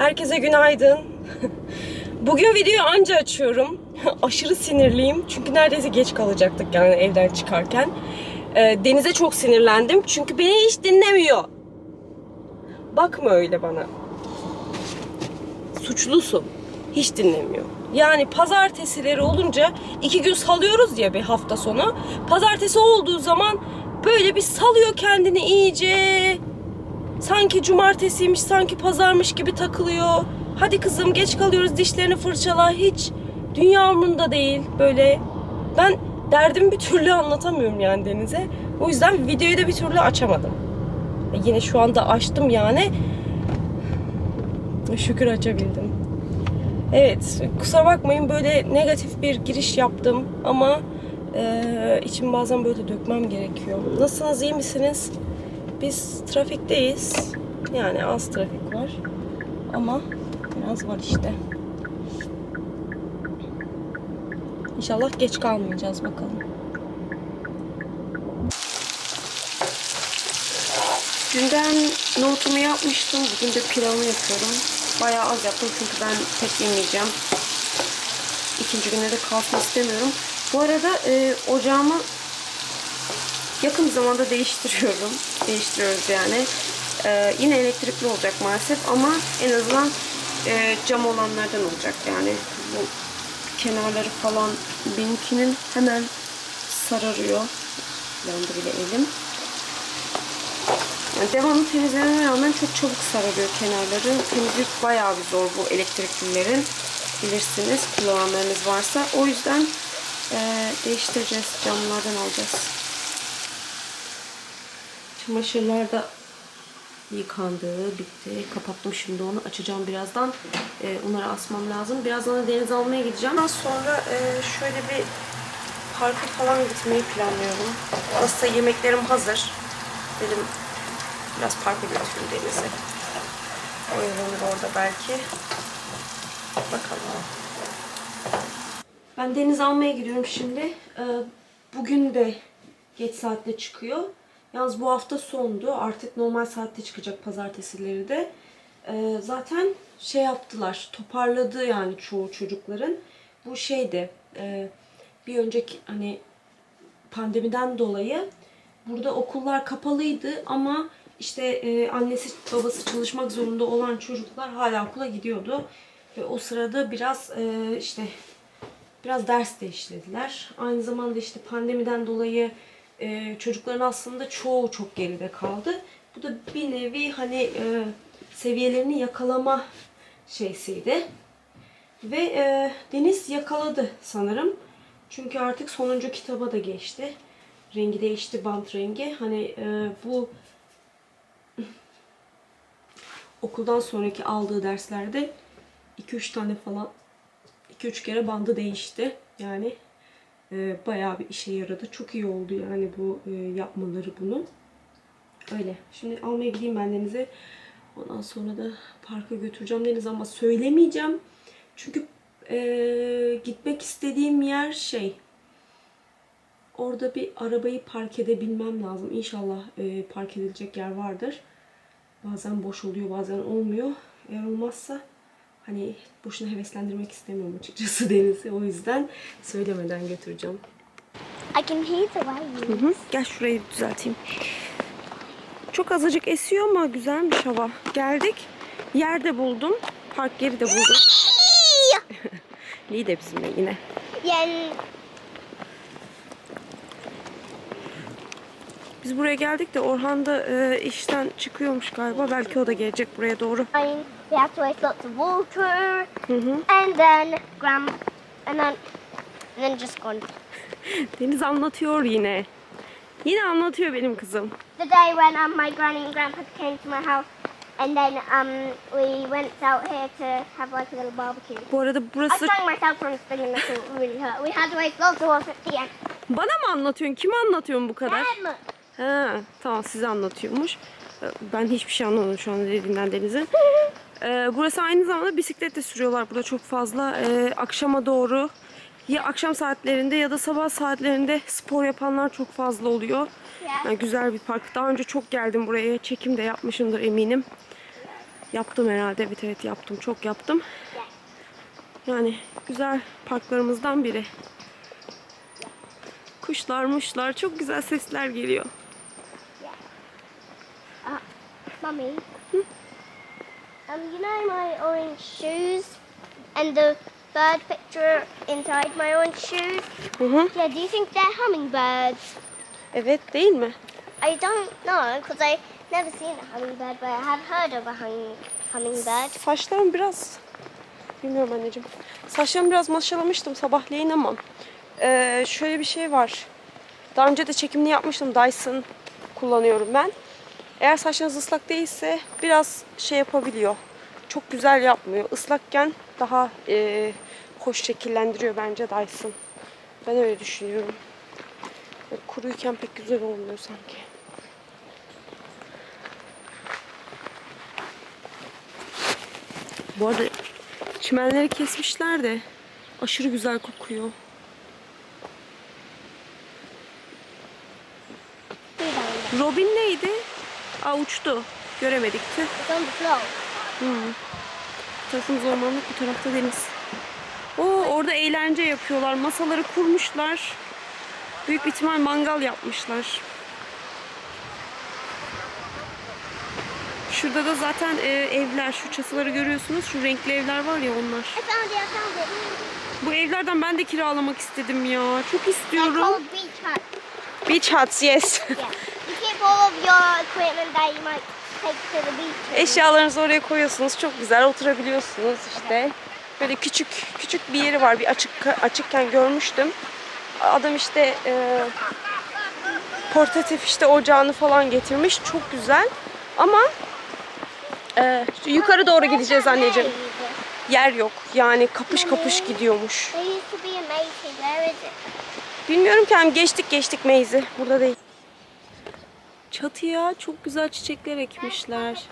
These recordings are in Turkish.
Herkese günaydın. Bugün videoyu anca açıyorum. Aşırı sinirliyim. Çünkü neredeyse geç kalacaktık yani evden çıkarken. Ee, Deniz'e çok sinirlendim. Çünkü beni hiç dinlemiyor. Bakma öyle bana. Suçlusun. Hiç dinlemiyor. Yani pazartesileri olunca iki gün salıyoruz ya bir hafta sonu. Pazartesi olduğu zaman böyle bir salıyor kendini iyice. Sanki cumartesiymiş, sanki pazarmış gibi takılıyor. Hadi kızım geç kalıyoruz dişlerini fırçala. Hiç dünya umurunda değil böyle. Ben derdimi bir türlü anlatamıyorum yani Deniz'e. O yüzden videoyu da bir türlü açamadım. E yine şu anda açtım yani. Şükür açabildim. Evet, kusura bakmayın böyle negatif bir giriş yaptım ama e, içim bazen böyle dökmem gerekiyor. Nasılsınız, iyi misiniz? Biz trafikteyiz. Yani az trafik var. Ama biraz var işte. İnşallah geç kalmayacağız bakalım. Dünden nohutumu yapmıştım. Bugün de pilavını yapıyorum. Bayağı az yaptım çünkü ben pek yemeyeceğim. İkinci güne de kalsın istemiyorum. Bu arada e, ocağımı yakın zamanda değiştiriyorum. Değiştiriyoruz yani. Ee, yine elektrikli olacak maalesef ama en azından e, cam olanlardan olacak yani. Bu kenarları falan benimkinin hemen sararıyor. Yandı elim. Yani devamlı temizlememe rağmen çok çabuk sararıyor kenarları. Temizlik bayağı bir zor bu elektriklilerin. Bilirsiniz kullananlarınız varsa. O yüzden e, değiştireceğiz. Camlardan alacağız. Çamaşırlar da yıkandı, bitti. Kapattım şimdi onu. Açacağım birazdan. Ee, onları asmam lazım. Birazdan da denize almaya gideceğim. Daha sonra e, şöyle bir parka falan gitmeyi planlıyorum. Aslında yemeklerim hazır. Dedim biraz parka götüreyim denize. Oyalanır orada belki. Bakalım. Ben deniz almaya gidiyorum şimdi. Ee, bugün de geç saatte çıkıyor. Yalnız bu hafta sondu. Artık normal saatte çıkacak pazartesileri de. Ee, zaten şey yaptılar. Toparladı yani çoğu çocukların. Bu şeydi. e, bir önceki hani pandemiden dolayı burada okullar kapalıydı ama işte e, annesi babası çalışmak zorunda olan çocuklar hala okula gidiyordu. Ve o sırada biraz e, işte biraz ders de işlediler. Aynı zamanda işte pandemiden dolayı e, çocukların aslında çoğu çok geride kaldı. Bu da bir nevi hani e, seviyelerini yakalama şeysiydi. Ve e, Deniz yakaladı sanırım. Çünkü artık sonuncu kitaba da geçti. Rengi değişti, bant rengi. Hani e, bu okuldan sonraki aldığı derslerde 2-3 tane falan 2-3 kere bandı değişti. Yani e, bayağı bir işe yaradı. Çok iyi oldu yani bu e, yapmaları bunu. Öyle. Şimdi almaya gideyim ben Deniz'e. Ondan sonra da parka götüreceğim Deniz ama söylemeyeceğim. Çünkü e, gitmek istediğim yer şey. Orada bir arabayı park edebilmem lazım. İnşallah e, park edilecek yer vardır. Bazen boş oluyor, bazen olmuyor. Eğer olmazsa hani boşuna heveslendirmek istemiyorum açıkçası Deniz'i. O yüzden söylemeden götüreceğim. I can hear the waves. Hı hı. Gel şurayı düzelteyim. Çok azıcık esiyor ama güzelmiş hava. Geldik. Yerde buldum. Park yeri de buldum. Lee de bizimle yine. Yeah, Biz buraya geldik de Orhan da e, işten çıkıyormuş galiba. Belki o da gelecek buraya doğru. We have to waste lots of water, Hı hı. and then gram, and then, and then just gone. Deniz anlatıyor yine. Yine anlatıyor benim kızım. The day when um, my granny and grandpa came to my house, and then um, we went out here to have like a little barbecue. Bu arada I burası... stung myself from spinning it really hurt. We had to waste lots of water at the end. Bana mı anlatıyorsun? Kime anlatıyorsun bu kadar? Em, Ha, tamam size anlatıyormuş. Ee, Ben hiçbir şey anlamadım şu anda dediğinden Deniz'in. Ee, burası aynı zamanda bisiklet de sürüyorlar burada çok fazla. Ee, akşama doğru ya akşam saatlerinde ya da sabah saatlerinde spor yapanlar çok fazla oluyor. Yani güzel bir park. Daha önce çok geldim buraya. Çekim de yapmışımdır eminim. Yaptım herhalde. Evet evet yaptım. Çok yaptım. Yani güzel parklarımızdan biri. Kuşlar muşlar çok güzel sesler geliyor. Mummy. Um, you know my orange shoes and the bird picture inside my orange shoes? Hı hı. Yeah, do you think they're hummingbirds? Evet değil mi? I don't know because I've never seen a hummingbird, but I have heard of a hum- hummingbird. Saçlarım biraz bilmiyorum anneciğim. Saçlarımı biraz maşalamıştım sabahleyin ama eee, şöyle bir şey var. Daha önce de çekimini yapmıştım. Dyson kullanıyorum ben. Eğer saçlarınız ıslak değilse biraz şey yapabiliyor. Çok güzel yapmıyor. Islakken daha eee, hoş şekillendiriyor bence Dyson. Ben öyle düşünüyorum. Kuruyken pek güzel olmuyor sanki. Bu arada çimenleri kesmişler de aşırı güzel kokuyor. Robin neydi? Aa uçtu. Göremedik floor. Hmm. Bu tarafımız ormanlık, bu tarafta deniz. Oo, orada eğlence yapıyorlar. Masaları kurmuşlar. Büyük bir ihtimal mangal yapmışlar. Şurada da zaten e, evler, şu çatıları görüyorsunuz. Şu renkli evler var ya onlar. Bu evlerden ben de kiralamak istedim ya. Çok istiyorum. called beach huts. Beach huts, yes. Eşyalarınızı oraya koyuyorsunuz. Çok güzel oturabiliyorsunuz işte. Böyle küçük küçük bir yeri var. Bir açık açıkken görmüştüm. Adam işte e, portatif işte ocağını falan getirmiş. Çok güzel. Ama e, yukarı doğru gideceğiz anneciğim. Yer yok. Yani kapış kapış gidiyormuş. Bilmiyorum ki hani geçtik geçtik meyzi. Burada değil. Çatıya çok güzel çiçekler ekmişler.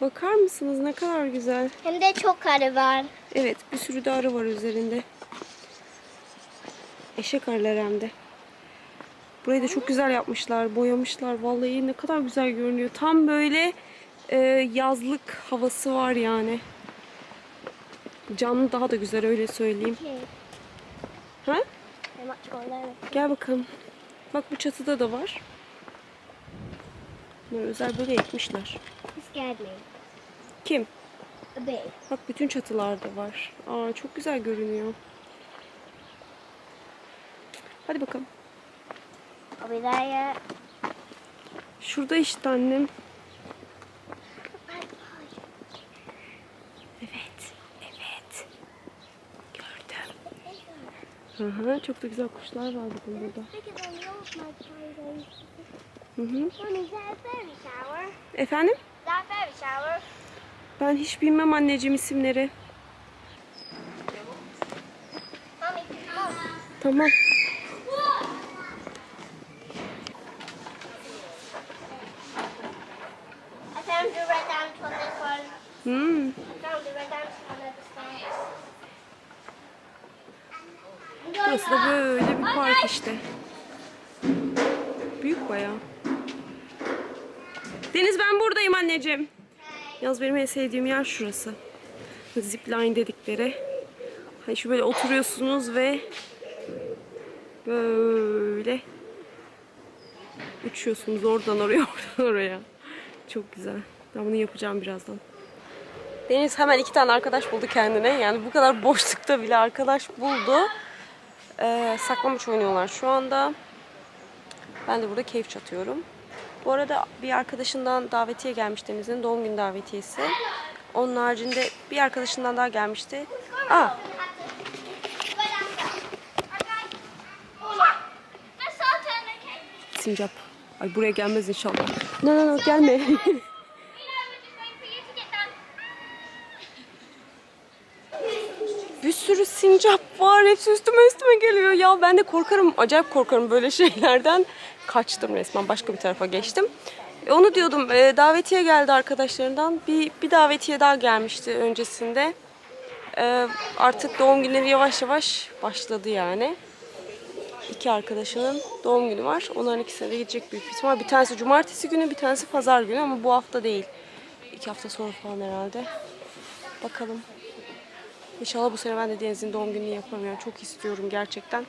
Bakar mısınız ne kadar güzel. Hem de çok arı var. Evet bir sürü de arı var üzerinde. Eşek arılar hem de. Burayı da çok güzel yapmışlar. Boyamışlar. Vallahi ne kadar güzel görünüyor. Tam böyle e, yazlık havası var yani. Canlı daha da güzel öyle söyleyeyim. Ha? Gel bakalım. Bak bu çatıda da var. Bunları özel böyle ekmişler. Scared me. Kim? Bit. Bak bütün çatılarda var. Aa çok güzel görünüyor. Hadi bakalım. Yet? Şurada işte annem. Evet. Evet. Gördüm. Hı hı, çok da güzel kuşlar var bugün burada. Hı hı. Efendim? Ben hiç bilmem anneciğim isimleri. Tamam. Hmm. Burası da böyle bir park işte. Büyük bayağı. Deniz ben buradayım anneciğim. Yalnız benim en sevdiğim yer şurası. Zipline dedikleri. Hani şu böyle oturuyorsunuz ve böyle uçuyorsunuz oradan oraya oradan oraya. Çok güzel. Ben bunu yapacağım birazdan. Deniz hemen iki tane arkadaş buldu kendine. Yani bu kadar boşlukta bile arkadaş buldu. Ee, saklambaç oynuyorlar şu anda. Ben de burada keyif çatıyorum. Bu arada bir arkadaşından davetiye gelmiş Deniz'in doğum günü davetiyesi. Onun haricinde bir arkadaşından daha gelmişti. Aa, sincap. Ay buraya gelmez inşallah. No no no gelme. bir sürü sincap var. Hepsi üstüme üstüme geliyor. Ya ben de korkarım. Acayip korkarım böyle şeylerden. Kaçtım resmen. Başka bir tarafa geçtim. E, onu diyordum. e, davetiye geldi arkadaşlarından. Bir, bir davetiye daha gelmişti öncesinde. E, artık doğum günleri yavaş yavaş başladı yani. İki arkadaşının doğum günü var. Onların ikisine de gidecek büyük ihtimal. Bir tanesi cumartesi günü, bir tanesi pazar günü ama bu hafta değil. iki hafta sonra falan herhalde. Bakalım. İnşallah bu sene ben de Deniz'in doğum gününü yapamıyorum. Çok istiyorum gerçekten.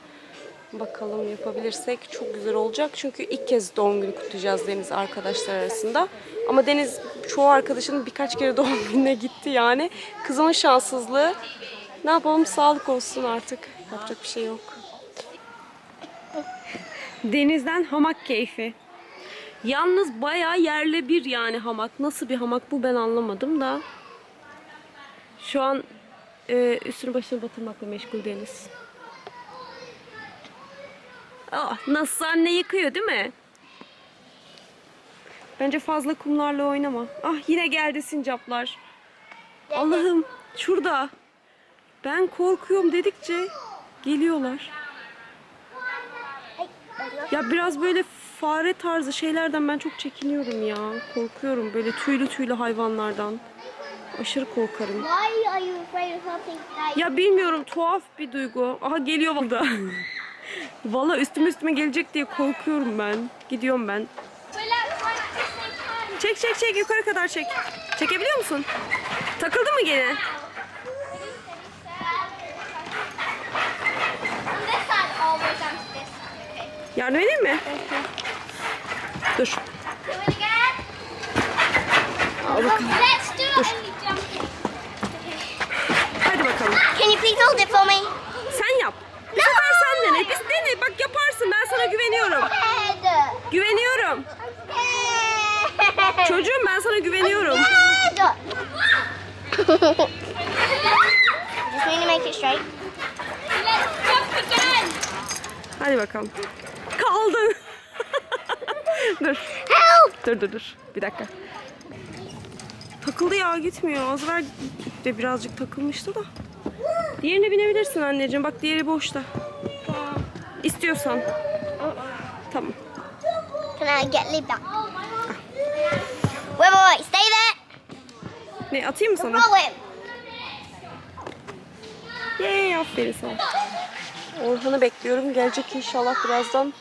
Bakalım yapabilirsek çok güzel olacak. Çünkü ilk kez doğum günü kutlayacağız Deniz arkadaşlar arasında. Ama Deniz çoğu arkadaşının birkaç kere doğum gününe gitti yani. Kızımın şanssızlığı. Ne yapalım sağlık olsun artık. Yapacak bir şey yok. Denizden hamak keyfi. Yalnız bayağı yerle bir yani hamak. Nasıl bir hamak bu ben anlamadım da. Şu an e, üstünü başını batırmakla meşgul Deniz. Ah, nasıl anne yıkıyor değil mi? Bence fazla kumlarla oynama. Ah yine geldi sincaplar. Allah'ım şurada. Ben korkuyorum dedikçe geliyorlar. Ya biraz böyle fare tarzı şeylerden ben çok çekiniyorum ya. Korkuyorum böyle tüylü tüylü hayvanlardan. Aşırı korkarım. Why are you afraid of something like Ya bilmiyorum tuhaf bir duygu. Aha geliyor burada. Valla üstüme üstüme gelecek diye korkuyorum ben. Gidiyorum ben. Çek çek çek yukarı kadar çek. Çekebiliyor musun? Takıldı mı gene? Yardım edeyim mi? Dur. Do it again. Al bakalım. Let's do it. Only jumping. Hadi bakalım. Can you please hold it for me? Sen yap. Bu sefer sen dene. Biz dene. Bak yaparsın. Ben sana güveniyorum. Güveniyorum. Çocuğum ben sana güveniyorum. Just need to make it straight. Let's jump again. Hadi bakalım. Kaldın. dur. Help. Dur dur dur. Bir dakika. Takıldı ya gitmiyor. Az evvel de birazcık takılmıştı da. Diğerine binebilirsin anneciğim. Bak diğeri boşta. İstiyorsan. Tamam. Can I get leave that? Wait, wait, wait. Stay there. Ne atayım mı sana? Roll it. Yay aferin sana. Orhan'ı bekliyorum. Gelecek inşallah birazdan.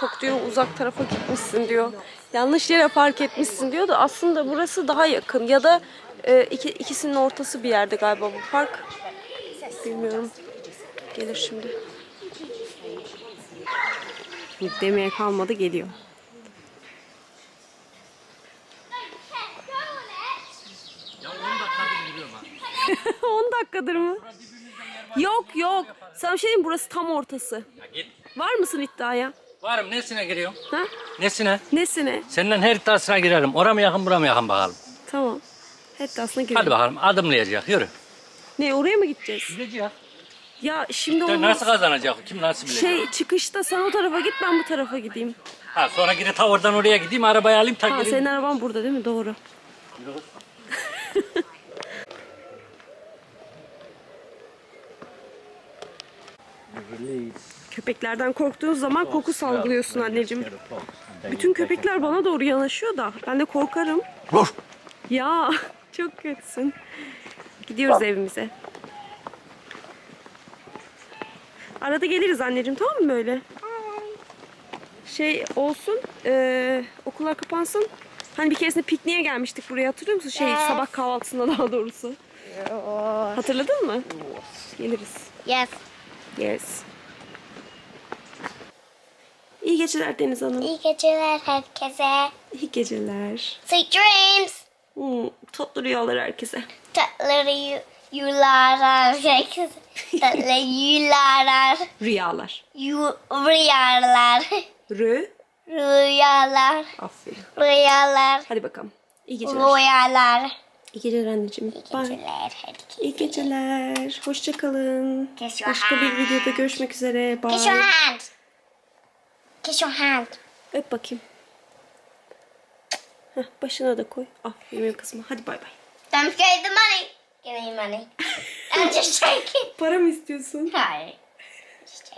Çok diyor uzak tarafa gitmişsin diyor. Yanlış yere park etmişsin diyor da aslında burası daha yakın. Ya da e, iki, ikisinin ortası bir yerde galiba bu park. Bilmiyorum. Gelir şimdi. Demeye kalmadı geliyor. 10 dakikadır mı? Yok yok. Sana bir şey diyeyim mi? burası tam ortası. Git. Var mısın iddiaya? Varım nesine giriyorum? Ha? Nesine? Nesine? Seninle her iddiasına girerim. Ora mı yakın bura mı yakın bakalım. Tamam. Hatta aslında girelim. Hadi bakalım adımlayacak yürü. Ne oraya mı gideceğiz? Gideceğiz. Ya şimdi Ya olmaz. Nasıl kazanacak? Kim nasıl bilecek? Şey çıkışta sen o tarafa git ben bu tarafa gideyim. Ha sonra gidip ta oradan oraya gideyim arabayı alayım ta Ha gireyim. senin araban burada değil mi? Doğru. Köpeklerden korktuğun zaman koku salgılıyorsun anneciğim. Bütün köpekler bana doğru yanaşıyor da ben de korkarım. Ya çok kötüsün. Gidiyoruz evimize. Arada geliriz anneciğim tamam mı böyle? Şey olsun, eee, okullar kapansın. Hani bir keresinde pikniğe gelmiştik buraya hatırlıyor musun? Şey sabah kahvaltısında daha doğrusu. Hatırladın mı? Geliriz. Yes. Yes. İyi geceler Deniz Hanım. İyi geceler herkese. İyi geceler. Sweet dreams. Hmm, tatlı rüyalar herkese. Tatlı yu- yular. Tatlı yular. Rüyalar. Yu rüyalar. Rü. Rüyalar. Aferin. Rüyalar. Hadi bakalım. İyi geceler. Rüyalar. İyi geceler anneciğim. Bye. Geceler herkese. İyi geceler. Hoşça kalın. Kiss your Başka bir videoda görüşmek üzere. Bye. Kiss your hand. Kiss your hand. Öp bakayım. Heh, başına da koy. Aferin benim kızıma. Hadi bay bay. Don't forget the money. Give me money. I'm just joking. Para mı istiyorsun? Joking.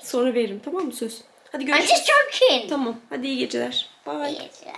Sonra veririm tamam mı söz? Hadi I'm görüşürüz. just joking. Tamam. Hadi iyi geceler. Bye. İyi geceler.